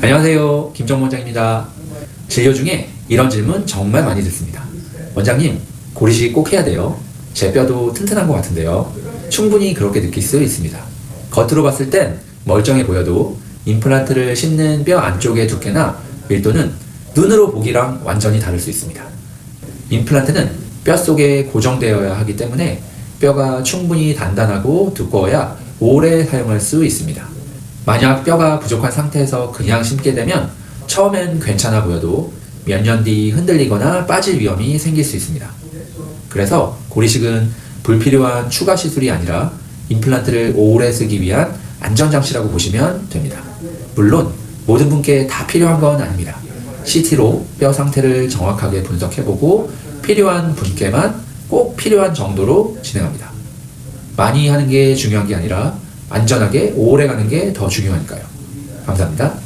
안녕하세요. 김정 원장입니다. 진료 중에 이런 질문 정말 많이 듣습니다. 원장님, 고리식 꼭 해야 돼요. 제 뼈도 튼튼한 것 같은데요. 충분히 그렇게 느낄 수 있습니다. 겉으로 봤을 땐 멀쩡해 보여도 임플란트를 심는 뼈 안쪽의 두께나 밀도는 눈으로 보기랑 완전히 다를 수 있습니다. 임플란트는 뼈 속에 고정되어야 하기 때문에 뼈가 충분히 단단하고 두꺼워야 오래 사용할 수 있습니다. 만약 뼈가 부족한 상태에서 그냥 심게 되면 처음엔 괜찮아 보여도 몇 년 뒤 흔들리거나 빠질 위험이 생길 수 있습니다. 그래서 고리식은 불필요한 추가 시술이 아니라 임플란트를 오래 쓰기 위한 안전장치라고 보시면 됩니다. 물론 모든 분께 다 필요한 건 아닙니다. CT로 뼈 상태를 정확하게 분석해보고 필요한 분께만 꼭 필요한 정도로 진행합니다. 많이 하는 게 중요한 게 아니라 안전하게 오래 가는 게 더 중요하니까요. 감사합니다.